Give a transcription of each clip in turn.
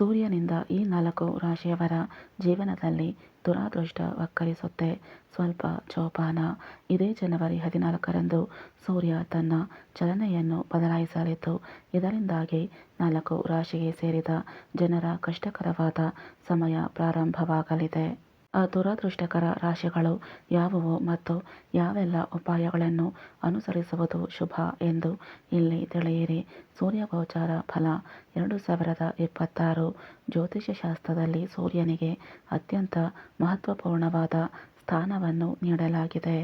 ಸೂರ್ಯನಿಂದ ಈ ನಾಲ್ಕು ರಾಶಿಯವರ ಜೀವನದಲ್ಲಿ ದುರಾದೃಷ್ಟ ವಕ್ಕರಿಸುತ್ತೆ ಸ್ವಲ್ಪ ಜೋಪಾನ. ಇದೇ ಜನವರಿ ಹದಿನಾಲ್ಕರಂದು ಸೂರ್ಯ ತನ್ನ ಚಲನೆಯನ್ನು ಬದಲಾಯಿಸಲಿದ್ದು, ಇದರಿಂದಾಗಿ ನಾಲ್ಕು ರಾಶಿಗೆ ಸೇರಿದ ಜನರ ಕಷ್ಟಕರವಾದ ಸಮಯ ಪ್ರಾರಂಭವಾಗಲಿದೆ. ದುರದೃಷ್ಟಕರ ರಾಶಿಗಳು ಯಾವುವು ಮತ್ತು ಯಾವೆಲ್ಲ ಉಪಾಯಗಳನ್ನು ಅನುಸರಿಸುವುದು ಶುಭ ಎಂದು ಇಲ್ಲಿ ತಿಳಿಯಿರಿ. ಸೂರ್ಯ ಗೋಚಾರ ಫಲ ಎರಡು ಸಾವಿರದ ಇಪ್ಪತ್ತಾರು. ಜ್ಯೋತಿಷ್ಯಶಾಸ್ತ್ರದಲ್ಲಿ ಸೂರ್ಯನಿಗೆ ಅತ್ಯಂತ ಮಹತ್ವಪೂರ್ಣವಾದ ಸ್ಥಾನವನ್ನು ನೀಡಲಾಗಿದೆ.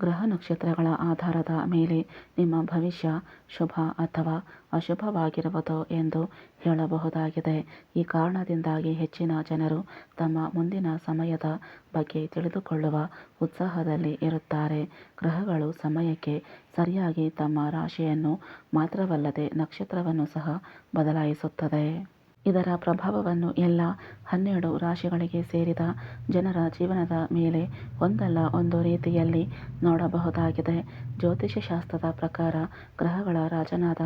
ಗ್ರಹ ನಕ್ಷತ್ರಗಳ ಆಧಾರದ ಮೇಲೆ ನಿಮ್ಮ ಭವಿಷ್ಯ ಶುಭ ಅಥವಾ ಅಶುಭವಾಗಿರುವುದು ಎಂದು ಹೇಳಬಹುದಾಗಿದೆ. ಈ ಕಾರಣದಿಂದಾಗಿ ಹೆಚ್ಚಿನ ಜನರು ತಮ್ಮ ಮುಂದಿನ ಸಮಯದ ಬಗ್ಗೆ ತಿಳಿದುಕೊಳ್ಳುವ ಉತ್ಸಾಹದಲ್ಲಿ ಇರುತ್ತಾರೆ. ಗ್ರಹಗಳು ಸಮಯಕ್ಕೆ ಸರಿಯಾಗಿ ತಮ್ಮ ರಾಶಿಯನ್ನು ಮಾತ್ರವಲ್ಲದೆ ನಕ್ಷತ್ರವನ್ನು ಸಹ ಬದಲಾಯಿಸುತ್ತದೆ. ಇದರ ಪ್ರಭಾವವನ್ನು ಎಲ್ಲ ಹನ್ನೆರಡು ರಾಶಿಗಳಿಗೆ ಸೇರಿದ ಜನರ ಜೀವನದ ಮೇಲೆ ಒಂದಲ್ಲ ಒಂದು ರೀತಿಯಲ್ಲಿ ನೋಡಬಹುದಾಗಿದೆ. ಜ್ಯೋತಿಷ್ಯ ಶಾಸ್ತ್ರದ ಪ್ರಕಾರ ಗ್ರಹಗಳ ರಾಜನಾದ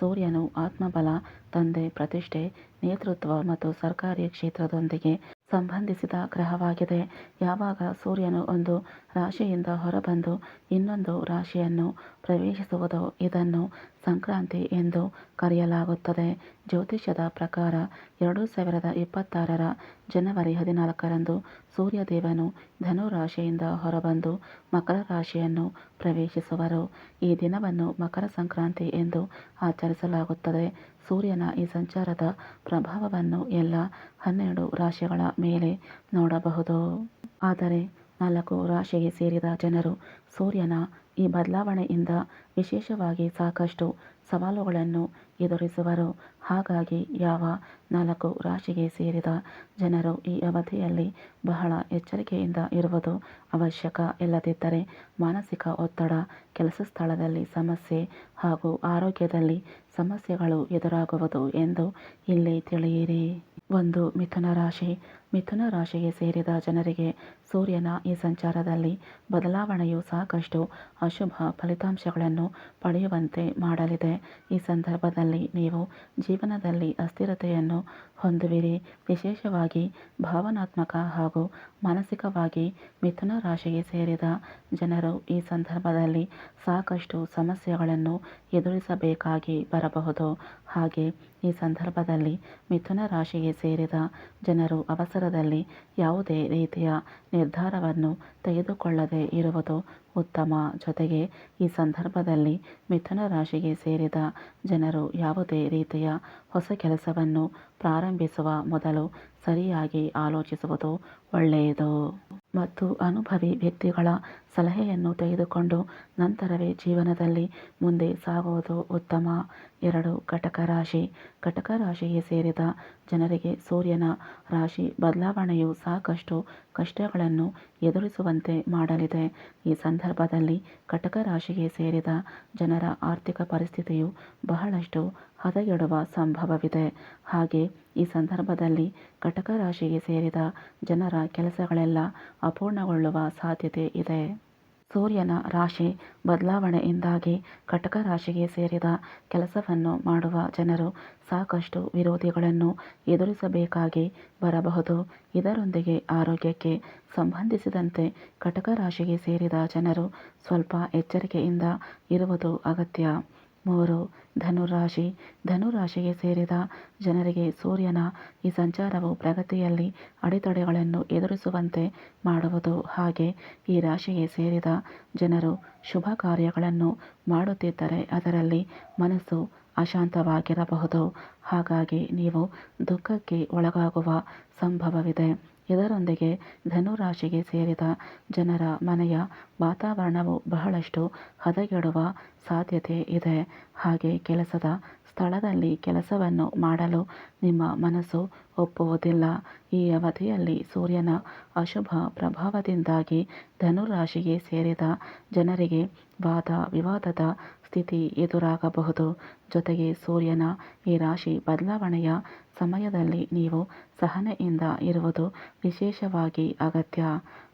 ಸೂರ್ಯನು ಆತ್ಮಬಲ, ತಂದೆ, ಪ್ರತಿಷ್ಠೆ, ನೇತೃತ್ವ ಮತ್ತು ಸರ್ಕಾರಿ ಕ್ಷೇತ್ರದೊಂದಿಗೆ ಸಂಬಂಧಿಸಿದ ಗ್ರಹವಾಗಿದೆ. ಯಾವಾಗ ಸೂರ್ಯನು ಒಂದು ರಾಶಿಯಿಂದ ಹೊರಬಂದು ಇನ್ನೊಂದು ರಾಶಿಯನ್ನು ಪ್ರವೇಶಿಸುವುದೋ ಇದನ್ನು ಸಂಕ್ರಾಂತಿ ಎಂದು ಕರೆಯಲಾಗುತ್ತದೆ. ಜ್ಯೋತಿಷ್ಯದ ಪ್ರಕಾರ ಎರಡು ಸಾವಿರದ ಇಪ್ಪತ್ತಾರರ ಜನವರಿ ಹದಿನಾಲ್ಕರಂದು ಸೂರ್ಯದೇವನು ಧನು ರಾಶಿಯಿಂದ ಹೊರಬಂದು ಮಕರ ರಾಶಿಯನ್ನು ಪ್ರವೇಶಿಸುವರು. ಈ ದಿನವನ್ನು ಮಕರ ಸಂಕ್ರಾಂತಿ ಎಂದು ಆಚರಿಸಲಾಗುತ್ತದೆ. ಸೂರ್ಯನ ಈ ಸಂಚಾರದ ಪ್ರಭಾವವನ್ನು ಎಲ್ಲ ಹನ್ನೆರಡು ರಾಶಿಗಳ ಮೇಲೆ ನೋಡಬಹುದು. ಆದರೆ ನಾಲ್ಕು ರಾಶಿಗೆ ಸೇರಿದ ಜನರು ಸೂರ್ಯನ ಈ ಬದಲಾವಣೆಯಿಂದ ವಿಶೇಷವಾಗಿ ಸಾಕಷ್ಟು ಸವಾಲುಗಳನ್ನು ಎದುರಿಸುವರು. ಹಾಗಾಗಿ ಯಾವ ನಾಲ್ಕು ರಾಶಿಗೆ ಸೇರಿದ ಜನರು ಈ ಅವಧಿಯಲ್ಲಿ ಬಹಳ ಎಚ್ಚರಿಕೆಯಿಂದ ಇರುವುದು ಅವಶ್ಯಕ ಇಲ್ಲದಿದ್ದರೆ ಮಾನಸಿಕ ಒತ್ತಡ, ಕೆಲಸ ಸ್ಥಳದಲ್ಲಿ ಸಮಸ್ಯೆ ಹಾಗೂ ಆರೋಗ್ಯದಲ್ಲಿ ಸಮಸ್ಯೆಗಳು ಎದುರಾಗುವುದು ಎಂದು ಇಲ್ಲಿ ತಿಳಿಯಿರಿ. ಒಂದು ಮಿಥುನ ರಾಶಿ. ಮಿಥುನ ರಾಶಿಗೆ ಸೇರಿದ ಜನರಿಗೆ ಸೂರ್ಯನ ಈ ಸಂಚಾರದಲ್ಲಿ ಬದಲಾವಣೆಯು ಸಾಕಷ್ಟು ಅಶುಭ ಫಲಿತಾಂಶಗಳನ್ನು ಪಡೆಯುವಂತೆ ಮಾಡಲಿದೆ. ಈ ಸಂದರ್ಭದಲ್ಲಿ ನೀವು ಜೀವನದಲ್ಲಿ ಅಸ್ಥಿರತೆಯನ್ನು ಹೊಂದುವಿರಿ. ವಿಶೇಷವಾಗಿ ಭಾವನಾತ್ಮಕ ಹಾಗೂ ಮಾನಸಿಕವಾಗಿ ಮಿಥುನ ರಾಶಿಗೆ ಸೇರಿದ ಜನರು ಈ ಸಂದರ್ಭದಲ್ಲಿ ಸಾಕಷ್ಟು ಸಮಸ್ಯೆಗಳನ್ನು ಎದುರಿಸಬೇಕಾಗಿ ಬರಬಹುದು. ಹಾಗೆ ಈ ಸಂದರ್ಭದಲ್ಲಿ ಮಿಥುನ ರಾಶಿಗೆ ಸೇರಿದ ಜನರು ಅವಸರದಲ್ಲಿ ಯಾವುದೇ ರೀತಿಯ ನಿರ್ಧಾರವನ್ನು ತೆಗೆದುಕೊಳ್ಳದೆ ಇರುವುದು ಉತ್ತಮ. ಜೊತೆಗೆ ಈ ಸಂದರ್ಭದಲ್ಲಿ ಮಿಥುನ ರಾಶಿಗೆ ಸೇರಿದ ಜನರು ಯಾವುದೇ ರೀತಿಯ ಹೊಸ ಕೆಲಸವನ್ನು ಪ್ರಾರಂಭಿಸುವ ಮೊದಲು ಸರಿಯಾಗಿ ಆಲೋಚಿಸುವುದು ಒಳ್ಳೆಯದು. ಮತ್ತು ಅನುಭವಿ ವ್ಯಕ್ತಿಗಳ ಸಲಹೆಯನ್ನು ತೆಗೆದುಕೊಂಡು ನಂತರವೇ ಜೀವನದಲ್ಲಿ ಮುಂದೆ ಸಾಗುವುದು ಉತ್ತಮ. ಎರಡು ಕಟಕ ರಾಶಿ. ಕಟಕ ರಾಶಿಗೆ ಸೇರಿದ ಜನರಿಗೆ ಸೂರ್ಯನ ರಾಶಿ ಬದಲಾವಣೆಯು ಸಾಕಷ್ಟು ಕಷ್ಟಗಳನ್ನು ಎದುರಿಸುವಂತೆ ಮಾಡಲಿದೆ. ಈ ಸಂದರ್ಭದಲ್ಲಿ ಕಟಕ ರಾಶಿಗೆ ಸೇರಿದ ಜನರ ಆರ್ಥಿಕ ಪರಿಸ್ಥಿತಿಯು ಬಹಳಷ್ಟು ಹದಗೆಡುವ ಸಂಭವವಿದೆ. ಹಾಗೆ ಈ ಸಂದರ್ಭದಲ್ಲಿ ಕಟಕ ರಾಶಿಗೆ ಸೇರಿದ ಜನರ ಕೆಲಸಗಳೆಲ್ಲ ಅಪೂರ್ಣಗೊಳ್ಳುವ ಸಾಧ್ಯತೆ ಇದೆ. ಸೂರ್ಯನ ರಾಶಿ ಬದಲಾವಣೆಯಿಂದಾಗಿ ಕಟಕ ರಾಶಿಗೆ ಸೇರಿದ ಕೆಲಸವನ್ನು ಮಾಡುವ ಜನರು ಸಾಕಷ್ಟು ವಿರೋಧಿಗಳನ್ನು ಎದುರಿಸಬೇಕಾಗಿ ಬರಬಹುದು. ಇದರೊಂದಿಗೆ ಆರೋಗ್ಯಕ್ಕೆ ಸಂಬಂಧಿಸಿದಂತೆ ಕಟಕ ರಾಶಿಗೆ ಸೇರಿದ ಜನರು ಸ್ವಲ್ಪ ಎಚ್ಚರಿಕೆಯಿಂದ ಇರುವುದು ಅಗತ್ಯ. ಮೂರು ಧನುರಾಶಿ. ಧನುರಾಶಿಗೆ ಸೇರಿದ ಜನರಿಗೆ ಸೂರ್ಯನ ಈ ಸಂಚಾರವು ಪ್ರಗತಿಯಲ್ಲಿ ಅಡೆತಡೆಗಳನ್ನು ಎದುರಿಸುವಂತೆ ಮಾಡುವುದು. ಹಾಗೆ ಈ ರಾಶಿಗೆ ಸೇರಿದ ಜನರು ಶುಭ ಕಾರ್ಯಗಳನ್ನು ಮಾಡುತ್ತಿದ್ದರೆ ಅದರಲ್ಲಿ ಮನಸ್ಸು ಅಶಾಂತವಾಗಿರಬಹುದು. ಹಾಗಾಗಿ ನೀವು ದುಃಖಕ್ಕೆ ಒಳಗಾಗುವ ಸಂಭವವಿದೆ. ಇದರೊಂದಿಗೆ ಧನುರಾಶಿಗೆ ಸೇರಿದ ಜನರ ಮನೆಯ ವಾತಾವರಣವು ಬಹಳಷ್ಟು ಹದಗೆಡುವ ಸಾಧ್ಯತೆ ಇದೆ. ಹಾಗೆ ಕೆಲಸದ ಸ್ಥಳದಲ್ಲಿ ಕೆಲಸವನ್ನು ಮಾಡಲು ನಿಮ್ಮ ಮನಸ್ಸು ಒಪ್ಪುವುದಿಲ್ಲ. ಈ ಅವಧಿಯಲ್ಲಿ ಸೂರ್ಯನ ಅಶುಭ ಪ್ರಭಾವದಿಂದಾಗಿ ಧನುರಾಶಿಗೆ ಸೇರಿದ ಜನರಿಗೆ ವಾದ ವಿವಾದದ ಸ್ಥಿತಿ ಎದುರಾಗಬಹುದು. ಜೊತೆಗೆ ಸೂರ್ಯನ ಈ ರಾಶಿ ಬದಲಾವಣೆಯ ಸಮಯದಲ್ಲಿ ನೀವು ಸಹನೆಯಿಂದ ಇರುವುದು ವಿಶೇಷವಾಗಿ ಅಗತ್ಯ.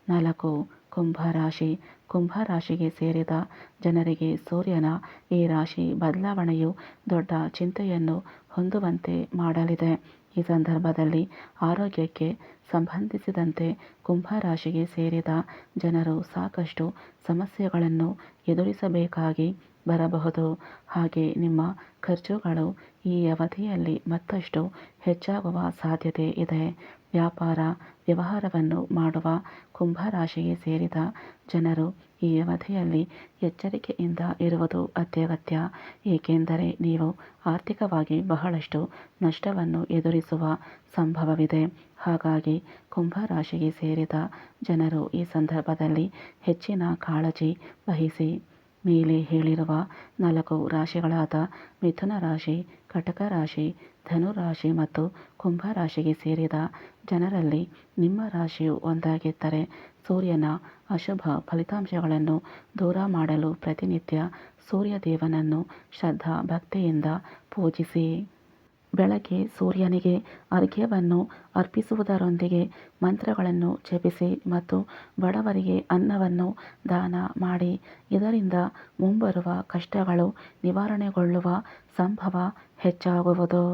ನಾಲ್ಕು, ಕುಂಭರಾಶಿ. ಕುಂಭರಾಶಿಗೆ ಸೇರಿದ ಜನರಿಗೆ ಸೂರ್ಯನ ಈ ರಾಶಿ ಬದಲಾವಣೆಯು ದೊಡ್ಡ ಚಿಂತೆಯನ್ನು ಹೊಂದುವಂತೆ ಮಾಡಲಿದೆ. ಈ ಸಂದರ್ಭದಲ್ಲಿ ಆರೋಗ್ಯಕ್ಕೆ ಸಂಬಂಧಿಸಿದಂತೆ ಕುಂಭ ರಾಶಿಗೆ ಸೇರಿದ ಜನರು ಸಾಕಷ್ಟು ಸಮಸ್ಯೆಗಳನ್ನು ಎದುರಿಸಬೇಕಾಗಿ ಬರಬಹುದು. ಹಾಗೆ ನಿಮ್ಮ ಖರ್ಚುಗಳು ಈ ಅವಧಿಯಲ್ಲಿ ಮತ್ತಷ್ಟು ಹೆಚ್ಚಾಗುವ ಸಾಧ್ಯತೆ ಇದೆ. ವ್ಯಾಪಾರ, ವ್ಯವಹಾರವನ್ನು ಮಾಡುವ ಕುಂಭರಾಶಿಗೆ ಸೇರಿದ ಜನರು ಈ ಅವಧಿಯಲ್ಲಿ ಎಚ್ಚರಿಕೆಯಿಂದ ಇರುವುದು ಅತ್ಯಗತ್ಯ. ಏಕೆಂದರೆ ನೀವು ಆರ್ಥಿಕವಾಗಿ ಬಹಳಷ್ಟು ನಷ್ಟವನ್ನು ಎದುರಿಸುವ ಸಂಭವವಿದೆ. ಹಾಗಾಗಿ ಕುಂಭರಾಶಿಗೆ ಸೇರಿದ ಜನರು ಈ ಸಂದರ್ಭದಲ್ಲಿ ಹೆಚ್ಚಿನ ಕಾಳಜಿ ವಹಿಸಿ ಮೇಲೆ ಹೇಳಿರುವ ನಾಲ್ಕು ರಾಶಿಗಳಾದ ಮಿಥುನ ರಾಶಿ, ಕಟಕ ರಾಶಿ, ಧನು ರಾಶಿ ಮತ್ತು ಕುಂಭ ರಾಶಿಗೆ ಸೇರಿದ ಜನರಲ್ಲಿ ನಿಮ್ಮ ರಾಶಿಯು ಒಂದಾಗಿದ್ದರೆ ಸೂರ್ಯನ ಅಶುಭ ಫಲಿತಾಂಶಗಳನ್ನು ದೂರ ಮಾಡಲು ಪ್ರತಿನಿತ್ಯ ಸೂರ್ಯದೇವನನ್ನು ಶ್ರದ್ಧಾ ಭಕ್ತಿಯಿಂದ ಪೂಜಿಸಿ. ಬೆಳಗ್ಗೆ ಸೂರ್ಯನಿಗೆ ಅರ್ಘ್ಯವನ್ನು ಅರ್ಪಿಸುವುದರೊಂದಿಗೆ ಮಂತ್ರಗಳನ್ನು ಜಪಿಸಿ ಮತ್ತು ಬಡವರಿಗೆ ಅನ್ನವನ್ನು ದಾನ ಮಾಡಿ. ಇದರಿಂದ ಮುಂಬರುವ ಕಷ್ಟಗಳು ನಿವಾರಣೆಗೊಳ್ಳುವ ಸಂಭವ ಹೆಚ್ಚಾಗುವುದು.